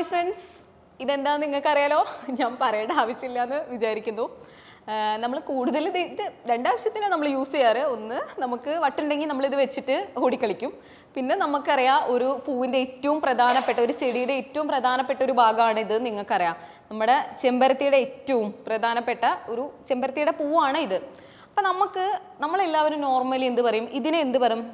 Hi friends. ഇതെന്താ നിങ്ങൾക്കറിയാലോ? ഞാൻ പറയേണ്ട ആവശ്യമില്ല എന്ന് വിചാരിക്കുന്നു നമ്മൾ കൂടുതൽ ഇത് ഇത് രണ്ടാവശ്യത്തിനാണ് നമ്മൾ യൂസ് ചെയ്യാറ്. ഒന്ന് നമുക്ക് വട്ടുണ്ടെങ്കിൽ നമ്മളിത് വെച്ചിട്ട് ഓടിക്കളിക്കും. പിന്നെ നമുക്കറിയാം ഒരു പൂവിന്റെ ഏറ്റവും പ്രധാനപ്പെട്ട ഒരു ചെടിയുടെ ഏറ്റവും പ്രധാനപ്പെട്ട ഒരു ഭാഗമാണ് ഇത് നിങ്ങൾക്കറിയാം. നമ്മുടെ ചെമ്പരത്തിയുടെ ഏറ്റവും പ്രധാനപ്പെട്ട ഒരു ചെമ്പരത്തിയുടെ പൂവാണ് ഇത്. അപ്പം നമുക്ക് നമ്മളെല്ലാവരും നോർമലി എന്ത് പറയും? ഇതിനെ എന്ത് പറയും?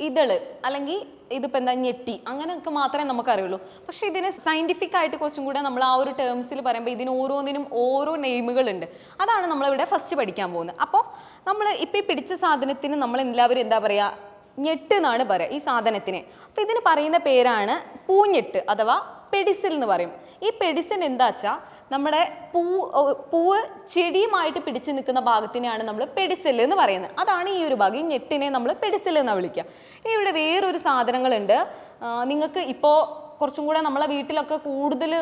ഇതൾ അല്ലെങ്കിൽ ഇതിപ്പോൾ എന്താ ഞെട്ടി അങ്ങനെയൊക്കെ മാത്രമേ നമുക്കറിയുള്ളൂ. പക്ഷേ ഇതിന് സയന്റിഫിക് ആയിട്ട് കുറച്ചും കൂടെ നമ്മൾ ആ ഒരു ടേംസിൽ പറയുമ്പോൾ ഇതിന് ഓരോന്നിനും ഓരോ നെയിമുകളുണ്ട് അതാണ് നമ്മളിവിടെ ഫസ്റ്റ് പഠിക്കാൻ പോകുന്നത്. അപ്പോൾ നമ്മൾ ഇപ്പോൾ ഈ പിടിച്ച സാധനത്തിന് നമ്മൾ എല്ലാവരും എന്താ പറയുക ഞെട്ട് എന്നാണ് പറയുക ഈ സാധനത്തിന്. അപ്പോൾ ഇതിന് പറയുന്ന പേരാണ് പൂഞ്ഞെട്ട് അഥവാ പെഡിസിൽ എന്ന് പറയും. ഈ പെഡിസിൻ എന്താ വെച്ചാൽ നമ്മുടെ പൂ പൂവ് ചെടിയുമായിട്ട് പിടിച്ചു നിൽക്കുന്ന ഭാഗത്തിനെയാണ് നമ്മൾ പെഡിസിൽ എന്ന് പറയുന്നത്. അതാണ് ഈ ഒരു ഭാഗം. ഈ ഞെട്ടിനെ നമ്മൾ പെഡിസിൽ എന്ന് വിളിക്കുക. ഇനി ഇവിടെ വേറൊരു സാധനങ്ങളുണ്ട്. നിങ്ങൾക്ക് ഇപ്പോൾ കുറച്ചും കൂടെ നമ്മളെ വീട്ടിലൊക്കെ കൂടുതൽ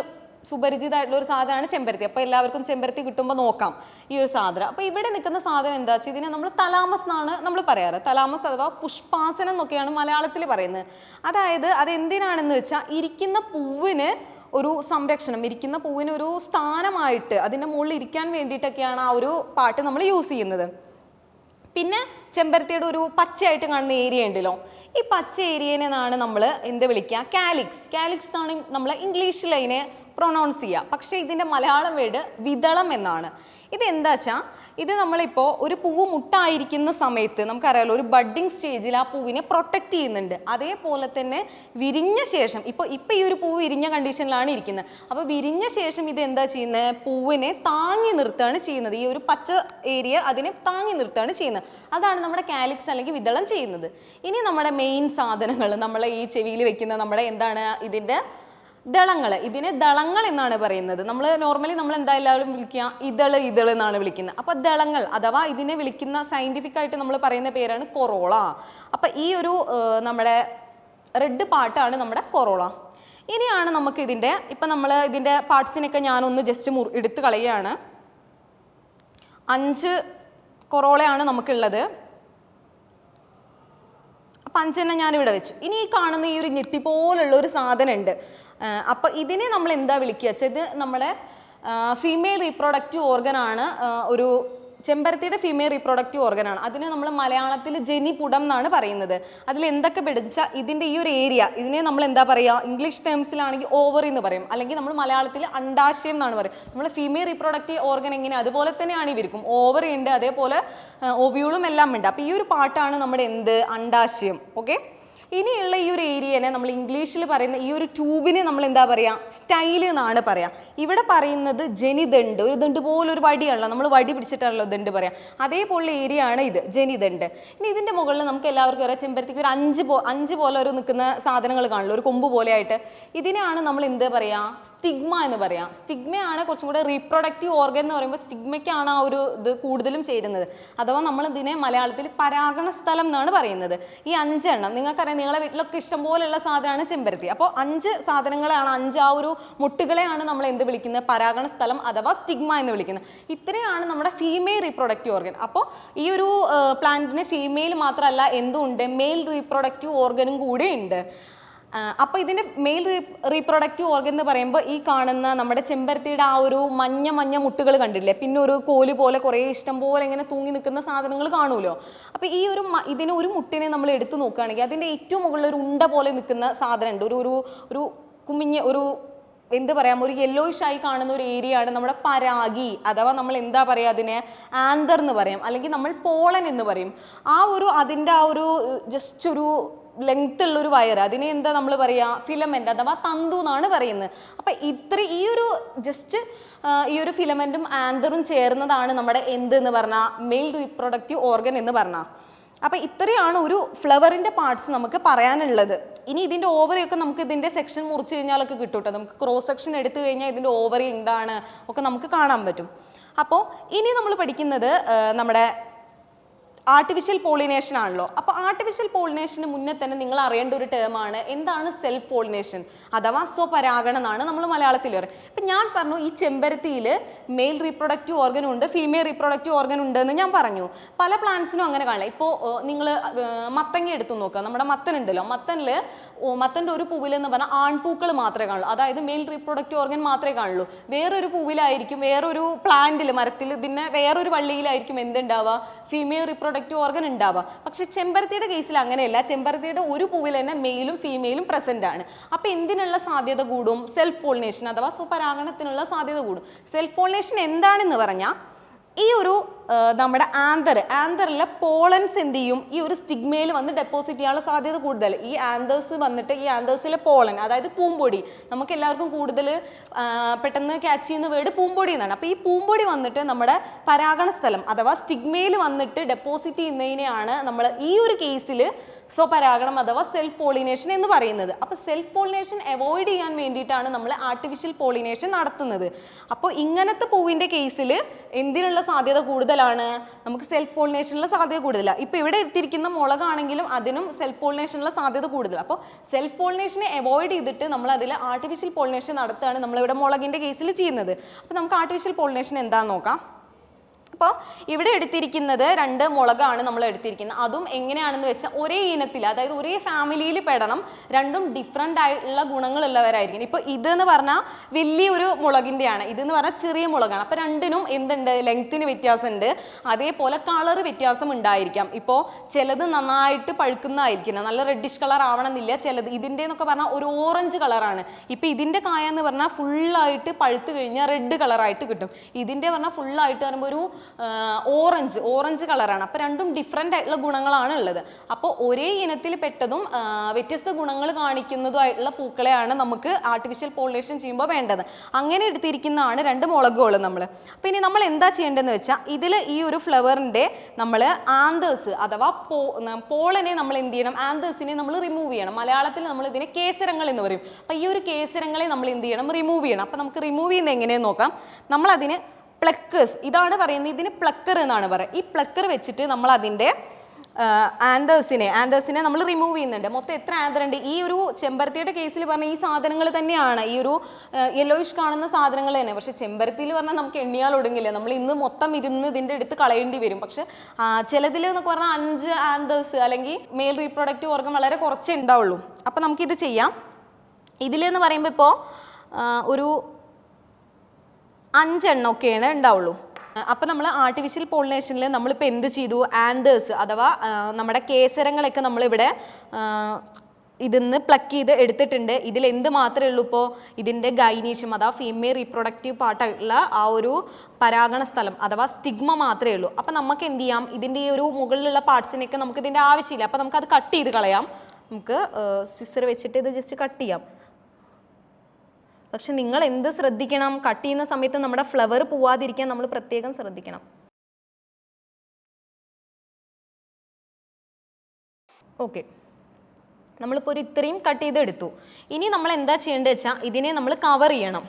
സുപരിചിതമായിട്ടുള്ള ഒരു സാധനമാണ് ചെമ്പരത്തി. അപ്പോൾ എല്ലാവർക്കും ചെമ്പരത്തി കിട്ടുമ്പോൾ നോക്കാം ഈ ഒരു സാധനം. അപ്പോൾ ഇവിടെ നിൽക്കുന്ന സാധനം എന്താ വെച്ചാൽ ഇതിനെ നമ്മൾ തലാമസ് എന്നാണ് നമ്മൾ പറയാറ്. തലാമസ് അഥവാ പുഷ്പാസനം എന്നൊക്കെയാണ് മലയാളത്തിൽ പറയുന്നത്. അതായത് അതെന്തിനാണെന്ന് വെച്ചാൽ ഇരിക്കുന്ന പൂവിന് ഒരു സംരക്ഷണം ഇരിക്കുന്ന പൂവിന് ഒരു സ്ഥാനമായിട്ട് അതിന്റെ മുകളിൽ ഇരിക്കാൻ വേണ്ടിയിട്ടൊക്കെയാണ് ആ ഒരു പാട്ട് നമ്മൾ യൂസ് ചെയ്യുന്നത്. പിന്നെ ചെമ്പരത്തിയുടെ ഒരു പച്ചയായിട്ട് കാണുന്ന ഏരിയ ഉണ്ടല്ലോ. ഈ പച്ച ഏരിയനെന്നാണ് നമ്മൾ എന്ത് വിളിക്കുക കാലിക്സ്. കാലിക്സ് എന്നാണ് നമ്മൾ ഇംഗ്ലീഷിൽ അതിനെ പ്രൊണൗൺസ് ചെയ്യുക പക്ഷേ ഇതിന്റെ മലയാളം വേർഡ് വിതളം എന്നാണ്. ഇതെന്താ വെച്ചാൽ ഇത് നമ്മളിപ്പോൾ ഒരു പൂവ് മുട്ടായിരിക്കുന്ന സമയത്ത് നമുക്കറിയാലോ ഒരു ബഡ്ഡിങ് സ്റ്റേജിൽ ആ പൂവിനെ പ്രൊട്ടക്റ്റ് ചെയ്യുന്നുണ്ട്. അതേപോലെ തന്നെ വിരിഞ്ഞ ശേഷം ഇപ്പോൾ ഇപ്പോൾ ഈ ഒരു പൂവ് വിരിഞ്ഞ കണ്ടീഷനിലാണ് ഇരിക്കുന്നത്. അപ്പോൾ വിരിഞ്ഞ ശേഷം ഇത് എന്താ ചെയ്യുന്നത്? പൂവിനെ താങ്ങി നിർത്തുകയാണ് ചെയ്യുന്നത്. ഈ ഒരു പച്ച ഏരിയ അതിനെ താങ്ങി നിർത്തുകയാണ് ചെയ്യുന്നത്. അതാണ് നമ്മുടെ കാലിക്സ് അല്ലെങ്കിൽ വിതളം ചെയ്യുന്നത്. ഇനി നമ്മുടെ മെയിൻ സാധനങ്ങൾ നമ്മളെ ഈ ചെവിയിൽ വെക്കുന്ന നമ്മുടെ എന്താണ് ഇതിന്റെ ദളങ്ങൾ ഇതിനെ ദളങ്ങൾ എന്നാണ് പറയുന്നത്. നമ്മൾ നോർമലി നമ്മൾ എന്തായാലും വിളിക്കുക ഇതൾ ഇതൾ എന്നാണ് വിളിക്കുന്നത്. അപ്പോൾ ദളങ്ങൾ അഥവാ ഇതിനെ വിളിക്കുന്ന സയന്റിഫിക് ആയിട്ട് നമ്മൾ പറയുന്ന പേരാണ് കൊറോള. അപ്പോൾ ഈ ഒരു നമ്മുടെ റെഡ് പാട്ടാണ് നമ്മുടെ കൊറോള. ഇനിയാണ് നമുക്ക് ഇതിന്റെ ഇപ്പം നമ്മൾ ഇതിന്റെ പാർട്സിനൊക്കെ ഞാനൊന്ന് ജസ്റ്റ് മുറി എടുത്ത് കളയുകയാണ്. അഞ്ച് കൊറോളയാണ് നമുക്കുള്ളത്. അപ്പം അഞ്ചെണ്ണം ഞാനിവിടെ വെച്ചു. ഇനി ഈ കാണുന്ന ഈ ഒരു ഞെട്ടി പോലുള്ള ഒരു സാധനം ഉണ്ട് അപ്പം ഇതിനെ നമ്മൾ എന്താ വിളിക്കുക? വെച്ചാൽ ഇത് നമ്മുടെ ഫീമെയിൽ റീപ്രൊഡക്റ്റീവ് ആണ് ഒരു ചെമ്പരത്തിയുടെ ഫീമെയിൽ റീപ്രൊഡക്റ്റീവ് ആണ്. അതിന് നമ്മൾ മലയാളത്തിൽ ജനിപുടം എന്നാണ് പറയുന്നത്. അതിൽ എന്തൊക്കെ പിടിച്ചാൽ ഇതിന്റെ ഈ ഒരു ഏരിയ ഇതിനെ നമ്മൾ എന്താ പറയുക? ഇംഗ്ലീഷ് ടേംസിലാണെങ്കിൽ ഓവർ എന്ന് പറയും. അല്ലെങ്കിൽ നമ്മൾ മലയാളത്തിൽ അണ്ടാശയം എന്നാണ് പറയും. നമ്മൾ ഫീമെയിൽ റീപ്രൊഡക്റ്റീവ് ഓർഗൻ എങ്ങനെ? അതുപോലെ തന്നെയാണ് ഇവർക്കും. ഓവർ ഉണ്ട് അതേപോലെ ഒവ്യൂളും എല്ലാം ഉണ്ട്. അപ്പോൾ ഈ ഒരു പാട്ടാണ് നമ്മുടെ എന്ത്? അണ്ടാശയം. ഓക്കെ ഇനിയുള്ള ഈ ഒരു ഏരിയനെ നമ്മൾ ഇംഗ്ലീഷിൽ പറയുന്ന ഈ ഒരു ട്യൂബിനെ നമ്മൾ എന്താ പറയുക സ്റ്റൈൽ എന്നാണ് പറയാം. ഇവിടെ പറയുന്നത് ജനിദണ്ട്. ഒരു ദണ്ട് പോലെ ഒരു വടിയാണല്ലോ. നമ്മൾ വടി പിടിച്ചിട്ടാണല്ലോ ദണ്ട് പറയാം. അതേപോലുള്ള ഏരിയ ആണ് ഇത്. ജനിദണ്ട്. ഇനി ഇതിന്റെ മുകളിൽ നമുക്ക് എല്ലാവർക്കും അറിയാം ചെമ്പരത്തിക്ക് ഒരു അഞ്ച് പോ അഞ്ച് പോലെ ഒരു നിൽക്കുന്ന സാധനങ്ങൾ കാണുള്ളൂ ഒരു കൊമ്പ് പോലെ ആയിട്ട് ഇതിനെയാണ് നമ്മൾ എന്ത് പറയുക സ്റ്റിഗ്മ എന്ന് പറയാം. സ്റ്റിഗ്മയാണ് കുറച്ചും കൂടെ റീപ്രൊഡക്റ്റീവ് ഓർഗൻ എന്ന് പറയുമ്പോൾ സ്റ്റിഗ്മയ്ക്കാണ് ആ ഒരു ഇത് കൂടുതലും ചേരുന്നത്. അഥവാ നമ്മൾ ഇതിനെ മലയാളത്തിൽ പരാഗണ സ്ഥലം എന്നാണ് പറയുന്നത്. ഈ അഞ്ചെണ്ണം നിങ്ങൾക്കറിയാം നിങ്ങളെ വീട്ടിലൊക്കെ ഇഷ്ടംപോലെയുള്ള സാധനമാണ് ചെമ്പരത്തി. അപ്പോൾ അഞ്ച് സാധനങ്ങളാണ് അഞ്ച് ആ ഒരു മുട്ടുകളെയാണ് നമ്മൾ എന്ത് വിളിക്കുന്നത്? പരാഗണ സ്ഥലം അഥവാ സ്റ്റിഗ്മ എന്ന് വിളിക്കുന്നത്. ഇത്രയാണ് നമ്മുടെ ഫീമെയിൽ റീപ്രൊഡക്റ്റീവ് ഓർഗൻ അപ്പോൾ ഈ ഒരു പ്ലാന്റിന് ഫീമെയിൽ മാത്രമല്ല എന്തുണ്ട്? മെയിൽ റീപ്രൊഡക്റ്റീവ് ഓർഗനും കൂടെ ഉണ്ട് അപ്പോൾ ഇതിന്റെ മെയിൽ റീപ്രൊഡക്റ്റീവ് ഓർഗൻ എന്ന് പറയുമ്പോൾ ഈ കാണുന്ന നമ്മുടെ ചെമ്പരത്തിയുടെ ആ ഒരു മഞ്ഞ മഞ്ഞ മുട്ടുകൾ കണ്ടില്ലേ? പിന്നെ ഒരു കോൽ പോലെ കുറേ ഇഷ്ടം പോലെ ഇങ്ങനെ തൂങ്ങി നിൽക്കുന്ന സാധനങ്ങൾ കാണുമല്ലോ? അപ്പോൾ ഈ ഒരു ഇതിന് ഇതിനെ ഒരു മുട്ടിനെ നമ്മൾ എടുത്തു നോക്കുകയാണെങ്കിൽ അതിന്റെ ഏറ്റവും മുകളിൽ ഒരു ഉണ്ട പോലെ നിൽക്കുന്ന സാധനമുണ്ട്. ഒരു ഒരു ഒരു കുമിഞ്ഞ ഒരു എന്ത് പറയാം ഒരു യെല്ലോയിഷ് ആയി കാണുന്ന ഒരു ഏരിയ ആണ് നമ്മുടെ പരാഗി അഥവാ നമ്മൾ എന്താ പറയുക അതിനെ ആന്തർ എന്ന് പറയും. അല്ലെങ്കിൽ നമ്മൾ പോളൻ എന്ന് പറയും. ആ ഒരു അതിന്റെ ആ ഒരു ജസ്റ്റ് ഒരു ലെങ്ത് ഉള്ള ഒരു വയർ അതിനെ എന്താ നമ്മൾ പറയുക ഫിലമെന്റ് അഥവാ തന്തു എന്നാണ് പറയുന്നത്. അപ്പം ഇത്ര ഈ ഒരു ജസ്റ്റ് ഈ ഒരു ഫിലമെന്റും ആന്തറും ചേർന്നതാണ് നമ്മുടെ എന്ത് എന്ന് പറഞ്ഞാൽ മെയിൽ റീപ്രൊഡക്റ്റീവ് ഓർഗൻ എന്ന് പറഞ്ഞാൽ അപ്പോൾ ഇത്രയാണ് ഒരു ഫ്ലവറിന്റെ പാർട്സ് നമുക്ക് പറയാനുള്ളത്. ഇനി ഇതിന്റെ ഓവറിയൊക്കെ നമുക്ക് ഇതിന്റെ സെക്ഷൻ മുറിച്ച് കഴിഞ്ഞാലൊക്കെ കിട്ടും കേട്ടോ. നമുക്ക് ക്രോസ് സെക്ഷൻ എടുത്തു കഴിഞ്ഞാൽ ഇതിന്റെ ഓവറി എന്താണ്? ഒക്കെ നമുക്ക് കാണാൻ പറ്റും. അപ്പോൾ ഇനി നമ്മൾ പഠിക്കുന്നത് നമ്മുടെ ആർട്ടിഫിഷ്യൽ പോളിനേഷൻ ആണല്ലോ. അപ്പോൾ ആർട്ടിഫിഷ്യൽ പോളിനേഷന് മുന്നേ തന്നെ നിങ്ങൾ അറിയേണ്ട ഒരു ടേമാണ് എന്താണ് സെൽഫ് പോളിനേഷൻ അഥവാ സ്വപരാഗണം എന്നാണ് നമ്മൾ മലയാളത്തിൽ പറയും ഇപ്പം ഞാൻ പറഞ്ഞു ഈ ചെമ്പരത്തിയിൽ മെയിൽ റീപ്രൊഡക്റ്റീവ് ഓർഗൻ ഉണ്ട് ഫീമെയിൽ റീപ്രൊഡക്റ്റീവ് ഓർഗൻ ഉണ്ട് എന്ന് ഞാൻ പറഞ്ഞു. പല പ്ലാന്റ്സിനും അങ്ങനെ കാണില്ല ഇപ്പോൾ നിങ്ങൾ മത്തങ്ങ എടുത്തു നോക്കുക. നമ്മുടെ മത്തൻ ഉണ്ടല്ലോ. മത്തനിൽ മത്തന്റെ ഒരു പൂവിൽ എന്ന് പറഞ്ഞാൽ ആൺപൂക്കൾ മാത്രമേ കാണുള്ളൂ. അതായത് മെയിൽ റീപ്രൊഡക്റ്റീവ് ഓർഗൻ മാത്രമേ കാണുള്ളൂ. വേറൊരു പൂവിലായിരിക്കും വേറൊരു പ്ലാന്റിൽ മരത്തിൽ ഇതിന് വേറൊരു വള്ളിയിലായിരിക്കും എന്തുണ്ടാവുക? ഫീമെയിൽ റീപ്രൊഡക്റ്റീവ് ഓർഗൻ ഉണ്ടാവുക പക്ഷെ ചെമ്പരത്തിയുടെ കേസിൽ അങ്ങനെയല്ല. ചെമ്പരത്തിയുടെ ഒരു പൂവിൽ തന്നെ മെയിലും ഫീമെയിലും പ്രസന്റ് ആണ്. അപ്പോൾ എന്തിനുള്ള സാധ്യത കൂടും? സെൽഫ് പോളിനേഷൻ അഥവാ സ്വപരാഗണത്തിനുള്ള സാധ്യത കൂടും. സെൽഫ് പോളിനേഷൻ എന്താണെന്ന് പറഞ്ഞാൽ ഈ ഒരു നമ്മുടെ ആന്തർ ആന്തറിലെ പോളൻസ് എന്ത് ചെയ്യും? ഈ ഒരു സ്റ്റിഗ്മയിൽ വന്ന് ഡെപ്പോസിറ്റ് ചെയ്യാനുള്ള സാധ്യത കൂടുതൽ. ഈ ആന്തേഴ്സ് വന്നിട്ട് ഈ ആന്തേഴ്സിലെ പോളൻ അതായത് പൂമ്പൊടി നമുക്ക് എല്ലാവർക്കും കൂടുതൽ പെട്ടെന്ന് ക്യാച്ച് ചെയ്യുന്ന വേർഡ് പൂമ്പൊടി എന്നാണ്. അപ്പോൾ ഈ പൂമ്പൊടി വന്നിട്ട് നമ്മുടെ പരാഗണ സ്ഥലം അഥവാ സ്റ്റിഗ്മയിൽ വന്നിട്ട് ഡെപ്പോസിറ്റ് ചെയ്യുന്നതിനെയാണ് നമ്മൾ ഈ ഒരു കേസിൽ സ്വപരാഗണം അഥവാ സെൽഫ് പോളിനേഷൻ എന്ന് പറയുന്നത്. അപ്പോൾ സെൽഫ് പോളിനേഷൻ അവോയ്ഡ് ചെയ്യാൻ വേണ്ടിയിട്ടാണ് നമ്മൾ ആർട്ടിഫിഷ്യൽ പോളിനേഷൻ നടത്തുന്നത്. അപ്പോൾ ഇങ്ങനത്തെ പൂവിന്റെ കേസിൽ എന്തിനുള്ള സാധ്യത കൂടുതലാണ്? നമുക്ക് സെൽഫ് പോളിനേഷനുള്ള സാധ്യത കൂടുതലാണ് ഇപ്പോൾ ഇവിടെ എത്തിയിരിക്കുന്ന മുളകാണെങ്കിലും അതിനും സെൽഫ് പോളിനേഷനുള്ള സാധ്യത കൂടുതലാണ് അപ്പോൾ സെൽഫ് പോളിനേഷനെ അവോയ്ഡ് ചെയ്തിട്ട് നമ്മൾ അതിൽ ആർട്ടിഫിഷ്യൽ പോളിനേഷൻ നടത്തുകയാണ് നമ്മളിവിടെ മുളകിന്റെ കേസിൽ ചെയ്യുന്നത്. അപ്പോൾ നമുക്ക് ആർട്ടിഫിഷ്യൽ പോളിനേഷൻ എന്താണെന്ന് നോക്കാം. അപ്പോൾ ഇവിടെ എടുത്തിരിക്കുന്നത് രണ്ട് മുളകാണ് നമ്മൾ എടുത്തിരിക്കുന്നത്. അതും എങ്ങനെയാണെന്ന് വെച്ചാൽ ഒരേ ഇനത്തിൽ അതായത് ഒരേ ഫാമിലിയിൽ പെടണം രണ്ടും ഡിഫറെന്റ് ആയിട്ടുള്ള ഗുണങ്ങളുള്ളവരായിരിക്കും ഇപ്പോൾ ഇതെന്ന് പറഞ്ഞാൽ വലിയൊരു മുളകിന്റെയാണ്. ഇതെന്ന് പറഞ്ഞാൽ ചെറിയ മുളകാണ്. അപ്പോൾ രണ്ടിനും എന്തുണ്ട്? ലെങ്ത്തിന് വ്യത്യാസമുണ്ട്. അതേപോലെ കളർ വ്യത്യാസം ഉണ്ടായിരിക്കാം. ഇപ്പോൾ ചിലത് നന്നായിട്ട് പഴുക്കുന്നതായിരിക്കണം. നല്ല റെഡിഷ് കളർ ആവണമെന്നില്ല. ചിലത് ഇതിന്റെ എന്നൊക്കെ പറഞ്ഞാൽ ഒരു ഓറഞ്ച് കളറാണ് ഇപ്പോൾ ഇതിന്റെ കായ എന്ന് പറഞ്ഞാൽ ഫുള്ളായിട്ട് പഴുത്ത് കഴിഞ്ഞാൽ റെഡ് കളറായിട്ട് കിട്ടും. ഇതിന്റെ പറഞ്ഞാൽ ഫുള്ളായിട്ട് പറയുമ്പോൾ ഒരു ഓറഞ്ച് ഓറഞ്ച് കളറാണ് അപ്പോൾ രണ്ടും ഡിഫറെന്റ് ആയിട്ടുള്ള ഗുണങ്ങളാണ് ഉള്ളത്. അപ്പോൾ ഒരേ ഇനത്തിൽ പെട്ടതും വ്യത്യസ്ത ഗുണങ്ങൾ കാണിക്കുന്നതുമായിട്ടുള്ള പൂക്കളെയാണ് നമുക്ക് ആർട്ടിഫിഷ്യൽ പോളിനേഷൻ ചെയ്യുമ്പോൾ വേണ്ടത്. അങ്ങനെ എടുത്തിരിക്കുന്നതാണ് രണ്ട് മുളകുകളും നമ്മൾ അപ്പോൾ ഇനി നമ്മൾ എന്താ ചെയ്യേണ്ടതെന്ന് വെച്ചാൽ ഇതിൽ ഈ ഒരു ഫ്ലവറിന്റെ നമ്മൾ ആന്തേഴ്സ് അഥവാ പോ പോളനെ നമ്മൾ എന്ത് ചെയ്യണം? ആന്തേഴ്സിനെ നമ്മൾ റിമൂവ് ചെയ്യണം. മലയാളത്തിൽ നമ്മൾ ഇതിനെ കേസരങ്ങൾ എന്ന് പറയും. അപ്പോൾ ഈ ഒരു കേസരങ്ങളെ നമ്മൾ എന്ത് ചെയ്യണം? റിമൂവ് ചെയ്യണം. അപ്പോൾ നമുക്ക് റിമൂവ് ചെയ്യുന്നത് എങ്ങനെയെന്ന് നോക്കാം. നമ്മളതിന് പ്ലക്കേഴ്സ് ഇതാണ് പറയുന്നത് ഇതിന് പ്ലക്കർ എന്നാണ് പറയുക. ഈ പ്ലക്കർ വെച്ചിട്ട് നമ്മൾ അതിന്റെ ആന്തേഴ്സിനെ ആന്തേഴ്സിനെ നമ്മൾ റിമൂവ് ചെയ്യുന്നുണ്ട്. മൊത്തം എത്ര ആന്തർ ഉണ്ട്? ഈ ഒരു ചെമ്പരത്തിയുടെ കേസിൽ പറഞ്ഞ ഈ സാധനങ്ങൾ തന്നെയാണ്. ഈ ഒരു യെല്ലോയിഷ് കാണുന്ന സാധനങ്ങൾ തന്നെ. പക്ഷേ ചെമ്പരത്തിയിൽ പറഞ്ഞാൽ നമുക്ക് എണ്ണിയാൽ ഒടുങ്ങില്ല. നമ്മൾ ഇന്ന് മൊത്തം ഇരുന്ന് ഇതിന്റെ അടുത്ത് കളയേണ്ടി വരും. പക്ഷേ ചിലതിൽ എന്നൊക്കെ പറഞ്ഞാൽ അഞ്ച് ആന്തേഴ്സ് അല്ലെങ്കിൽ മെയിൽ റീപ്രൊഡക്റ്റീവ് ഓർഗം വളരെ കുറച്ചേ ഉണ്ടാവുള്ളൂ. അപ്പോൾ നമുക്കിത് ചെയ്യാം. ഇതിലെന്ന് പറയുമ്പോൾ ഇപ്പോൾ ഒരു അഞ്ചെണ്ണമൊക്കെയാണ് ഉണ്ടാവുള്ളൂ. അപ്പം നമ്മൾ ആർട്ടിഫിഷ്യൽ പോളിനേഷനിൽ നമ്മളിപ്പോൾ എന്ത് ചെയ്തു? ആൻഡേഴ്സ് അഥവാ നമ്മുടെ കേസരങ്ങളൊക്കെ നമ്മളിവിടെ ഇതിന്ന് പ്ലക്ക് ചെയ്ത് എടുത്തിട്ടുണ്ട്. ഇതിൽ എന്ത് മാത്രമേ ഉള്ളൂ ഇപ്പോൾ ഇതിന്റെ ഗൈനീഷ്യം അഥവാ ഫീമെയിൽ റീപ്രൊഡക്റ്റീവ് പാർട്ടുള്ള ആ ഒരു പരാഗണ സ്ഥലം അഥവാ സ്റ്റിഗ്മ മാത്രമേ ഉള്ളൂ. അപ്പം നമുക്ക് എന്ത് ചെയ്യാം? ഇതിന്റെ ഈ ഒരു മുകളിലുള്ള പാർട്സിനൊക്കെ നമുക്ക് ഇതിന്റെ ആവശ്യമില്ല. അപ്പം നമുക്കത് കട്ട് ചെയ്ത് കളയാം. നമുക്ക് സിസർ വെച്ചിട്ട് ഇത് ജസ്റ്റ് കട്ട് ചെയ്യാം. പക്ഷെ നിങ്ങൾ എന്ത് ശ്രദ്ധിക്കണം? കട്ട് ചെയ്യുന്ന സമയത്ത് നമ്മുടെ ഫ്ലവർ പോവാതിരിക്കാൻ നമ്മൾ പ്രത്യേകം ശ്രദ്ധിക്കണം. ഓക്കെ നമ്മളിപ്പോൾ ഒരു ഇത്രയും കട്ട് ചെയ്തെടുത്തു. ഇനി നമ്മൾ എന്താ ചെയ്യേണ്ടത് വെച്ചാൽ ഇതിനെ നമ്മൾ കവർ ചെയ്യണം.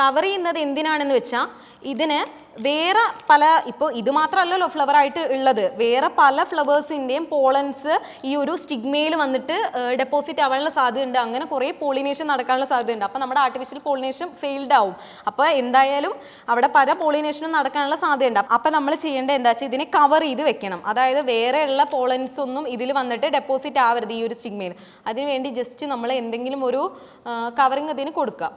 കവർ ചെയ്യുന്നത് എന്തിനാണെന്ന് വെച്ചാൽ ഇതിന് വേറെ പല ഇപ്പോൾ ഇത് മാത്രമല്ലല്ലോ ഫ്ലവർ ആയിട്ട് ഉള്ളത്. വേറെ പല ഫ്ലവേഴ്സിന്റെയും പോളൻസ് ഈ ഒരു സ്റ്റിഗ്മയിൽ വന്നിട്ട് ഡെപ്പോസിറ്റ് ആവാനുള്ള സാധ്യതയുണ്ട്. അങ്ങനെ കുറേ പോളിനേഷൻ നടക്കാനുള്ള സാധ്യതയുണ്ട്. അപ്പോൾ നമ്മുടെ ആർട്ടിഫിഷ്യൽ പോളിനേഷൻ ഫെയിൽഡ് ആവും. അപ്പോൾ എന്തായാലും അവിടെ പല പോളിനേഷനും നടക്കാനുള്ള സാധ്യതയുണ്ട്. അപ്പോൾ നമ്മൾ ചെയ്യേണ്ട എന്താ വെച്ചാൽ ഇതിനെ കവർ ചെയ്ത് വെക്കണം. അതായത് വേറെയുള്ള പോളൻസ് ഒന്നും ഇതിൽ വന്നിട്ട് ഡെപ്പോസിറ്റ് ആവരുത് ഈ ഒരു സ്റ്റിഗ്മയിൽ അതിനുവേണ്ടി ജസ്റ്റ് നമ്മൾ എന്തെങ്കിലും ഒരു കവറിങ് അതിന് കൊടുക്കുക.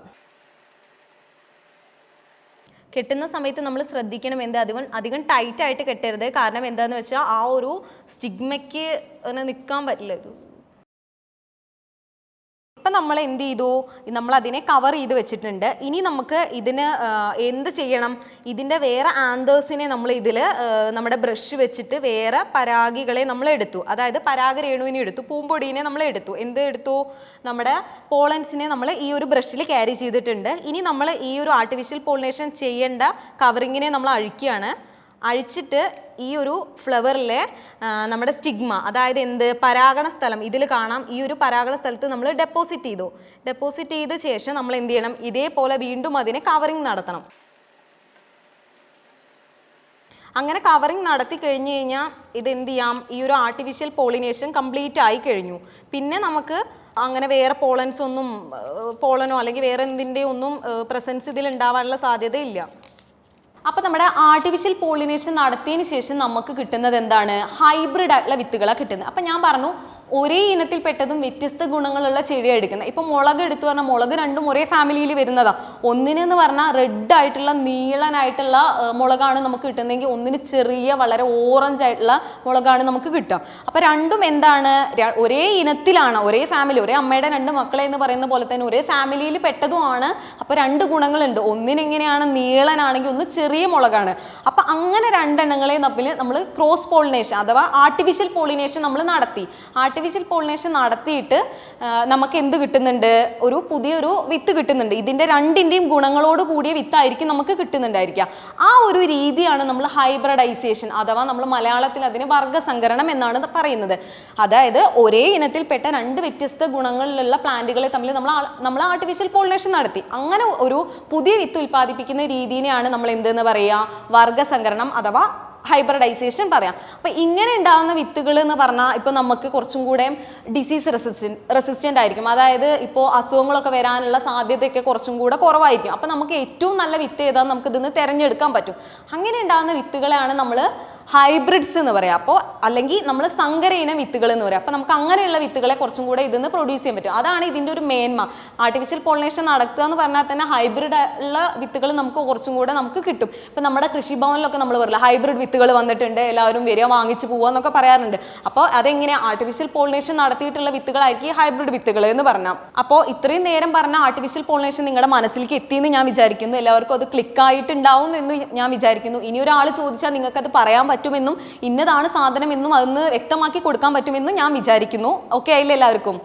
കെട്ടുന്ന സമയത്ത് നമ്മൾ ശ്രദ്ധിക്കണം എന്താ? അധികം അധികം ടൈറ്റ് ആയിട്ട് കെട്ടരുത്. കാരണം എന്താന്ന് വെച്ചാൽ ആ ഒരു സ്റ്റിഗ്മയ്ക്ക് നിൽക്കാൻ പറ്റില്ല ഒരു ഇപ്പം നമ്മൾ എന്ത് ചെയ്തു? നമ്മൾ അതിനെ കവർ ചെയ്ത് വെച്ചിട്ടുണ്ട്. ഇനി നമുക്ക് ഇതിന് എന്ത് ചെയ്യണം? ഇതിന്റെ വേറെ ആന്തേഴ്സിനെ നമ്മൾ ഇതിൽ നമ്മുടെ ബ്രഷ് വെച്ചിട്ട് വേറെ പരാഗികളെ നമ്മൾ എടുത്തു. അതായത് പരാഗ രേണുവിനെ എടുത്തു പൂമ്പൊടീനെ നമ്മൾ എടുത്തു. എന്ത് എടുത്തു? നമ്മുടെ പോളൻസിനെ നമ്മൾ ഈ ഒരു ബ്രഷിൽ ക്യാരി ചെയ്തിട്ടുണ്ട്. ഇനി നമ്മൾ ഈ ഒരു ആർട്ടിഫിഷ്യൽ പോളിനേഷൻ ചെയ്യേണ്ട കവറിങ്ങിനെ നമ്മൾ അഴിക്കുകയാണ്. അഴിച്ചിട്ട് ഈ ഒരു ഫ്ലവറിലെ നമ്മുടെ സ്റ്റിഗ്മ അതായത് എന്ത്? പരാഗണ സ്ഥലം. ഇതിൽ കാണാം ഈ ഒരു പരാഗണ സ്ഥലത്ത് നമ്മൾ ഡെപ്പോസിറ്റ് ചെയ്തു. ഡെപ്പോസിറ്റ് ചെയ്ത ശേഷം നമ്മൾ എന്ത് ചെയ്യണം? ഇതേപോലെ വീണ്ടും അതിനെ കവറിങ് നടത്തണം. അങ്ങനെ കവറിങ് നടത്തി കഴിഞ്ഞ് കഴിഞ്ഞാൽ ഇത് എന്ത് ചെയ്യാം? ഈ ഒരു ആർട്ടിഫിഷ്യൽ പോളിനേഷൻ കംപ്ലീറ്റ് ആയി കഴിഞ്ഞു. പിന്നെ നമുക്ക് അങ്ങനെ വേറെ പോളൻസ് ഒന്നും പോളനോ അല്ലെങ്കിൽ വേറെ എന്തിന്റെ ഒന്നും പ്രസൻസ് ഇതിൽ ഉണ്ടാവാനുള്ള സാധ്യതയില്ല. അപ്പോൾ നമ്മുടെ ആർട്ടിഫിഷ്യൽ പോളിനേഷൻ നടത്തിയതിന് ശേഷം നമുക്ക് കിട്ടുന്നത് എന്താണ്? ഹൈബ്രിഡ് ആയിട്ടുള്ള വിത്തുകളാണ് കിട്ടുന്നത്. അപ്പം ഞാൻ പറഞ്ഞു ഒരേ ഇനത്തിൽപ്പെട്ടതും വ്യത്യസ്ത ഗുണങ്ങളുള്ള ചെടിയാണ് എടുക്കുന്നത്. ഇപ്പം മുളക് എടുത്തു പറഞ്ഞാൽ മുളക് രണ്ടും ഒരേ ഫാമിലിയിൽ വരുന്നതാണ് ഒന്നിനെന്ന് പറഞ്ഞാൽ റെഡ് ആയിട്ടുള്ള നീളനായിട്ടുള്ള മുളകാണ് നമുക്ക് കിട്ടുന്നതെങ്കിൽ ഒന്നിന് ചെറിയ വളരെ ഓറഞ്ച് ആയിട്ടുള്ള മുളകാണ് നമുക്ക് കിട്ടുക. അപ്പോൾ രണ്ടും എന്താണ്? ഒരേ ഇനത്തിലാണ് ഒരേ ഫാമിലി ഒരേ അമ്മയുടെ രണ്ട് മക്കളെ എന്ന് പറയുന്ന പോലെ തന്നെ ഒരേ ഫാമിലിയിൽ പെട്ടതുമാണ്. അപ്പോൾ രണ്ട് ഗുണങ്ങളുണ്ട്. ഒന്നിനെങ്ങനെയാണ് നീളനാണെങ്കിൽ ഒന്ന് ചെറിയ മുളകാണ്. അപ്പം അങ്ങനെ രണ്ടെണ്ണങ്ങളെ തമ്മിൽ നമ്മൾ ക്രോസ് പോളിനേഷൻ അഥവാ ആർട്ടിഫിഷ്യൽ പോളിനേഷൻ നമ്മൾ നടത്തി. ആർട്ടിഫിഷ്യൽ പോളിനേഷൻ നടത്തിയിട്ട് നമുക്ക് എന്ത് കിട്ടുന്നുണ്ട്? ഒരു പുതിയൊരു വിത്ത് കിട്ടുന്നുണ്ട്. ഇതിന്റെ രണ്ടിന്റെയും ഗുണങ്ങളോട് കൂടിയ വിത്തായിരിക്കും നമുക്ക് കിട്ടുന്നുണ്ടായിരിക്കുക. ആ ഒരു രീതിയാണ് നമ്മൾ ഹൈബ്രഡൈസേഷൻ അഥവാ നമ്മൾ മലയാളത്തിൽ അതിന് വർഗസങ്കരണം എന്നാണ് പറയുന്നത്. അതായത് ഒരേ ഇനത്തിൽപ്പെട്ട രണ്ട് വ്യത്യസ്ത ഗുണങ്ങളിലുള്ള പ്ലാന്റുകളെ തമ്മിൽ നമ്മൾ നമ്മൾ ആർട്ടിഫിഷ്യൽ പോളിനേഷൻ നടത്തി. അങ്ങനെ ഒരു പുതിയ വിത്ത് ഉൽപ്പാദിപ്പിക്കുന്ന രീതിയിലാണ് നമ്മൾ എന്തെന്ന് പറയുക? വർഗസങ്കരണം അഥവാ ഹൈബ്രഡൈസേഷൻ പറയാം. അപ്പം ഇങ്ങനെ ഉണ്ടാകുന്ന വിത്തുകൾ എന്ന് പറഞ്ഞാൽ ഇപ്പോൾ നമുക്ക് കുറച്ചും കൂടെ ഡിസീസ് റെസിസ്റ്റൻ റെസിസ്റ്റന്റ് ആയിരിക്കും. അതായത് ഇപ്പോൾ അസുഖങ്ങളൊക്കെ വരാനുള്ള സാധ്യതയൊക്കെ കുറച്ചും കൂടെ കുറവായിരിക്കും. അപ്പം നമുക്ക് ഏറ്റവും നല്ല വിത്ത് ഏതാണെന്ന് നമുക്ക് ഇതിന്ന് തിരഞ്ഞെടുക്കാൻ പറ്റും. അങ്ങനെ ഉണ്ടാകുന്ന വിത്തുകളെയാണ് നമ്മൾ ഹൈബ്രിഡ്സ് എന്ന് പറയാം. അപ്പോൾ അല്ലെങ്കിൽ നമ്മൾ സങ്കര ഇനം വിത്തുകൾ എന്ന് പറയാം. അപ്പോൾ നമുക്ക് അങ്ങനെയുള്ള വിത്തുകളെ കുറച്ചും കൂടെ ഇതിൽ നിന്ന് പ്രൊഡ്യൂസ് ചെയ്യാൻ പറ്റും. അതാണ് ഇതിന്റെ ഒരു മേന്മ ആർട്ടിഫിഷ്യൽ പോളിനേഷൻ നടത്തുക എന്ന് പറഞ്ഞാൽ തന്നെ ഹൈബ്രിഡ് ഉള്ള വിത്തുകൾ നമുക്ക് കുറച്ചും കൂടെ നമുക്ക് കിട്ടും. ഇപ്പം നമ്മുടെ കൃഷിഭവനിലൊക്കെ നമ്മൾ പറയില്ല ഹൈബ്രിഡ് വിത്തുകൾ വന്നിട്ടുണ്ട് എല്ലാവരും വരിക വാങ്ങിച്ച് പോവുക എന്നൊക്കെ പറയാറുണ്ട്. അപ്പോൾ അതെങ്ങനെയാണ് ആർട്ടിഫിഷ്യൽ പോളിനേഷൻ നടത്തിയിട്ടുള്ള വിത്തുകളായിരിക്കും ഹൈബ്രിഡ് വിത്തുകൾ എന്ന് പറഞ്ഞാൽ അപ്പോൾ ഇത്രയും നേരം പറഞ്ഞ ആർട്ടിഫിഷ്യൽ പോളിനേഷൻ നിങ്ങളുടെ മനസ്സിലേക്ക് എത്തിയെന്ന് ഞാൻ വിചാരിക്കുന്നു. എല്ലാവർക്കും അത് ക്ലിക്കായിട്ടുണ്ടാവും എന്ന് ഞാൻ വിചാരിക്കുന്നു. ഇനി ഒരാൾ ചോദിച്ചാൽ നിങ്ങൾക്കത് പറയാൻ പറ്റുമെന്നും ഇന്നതാണ് സാധനം എന്നും അതൊന്ന് വ്യക്തമാക്കി കൊടുക്കാൻ പറ്റുമെന്നും ഞാൻ വിചാരിക്കുന്നു. ഓക്കെ ആയില്ലേ എല്ലാവർക്കും?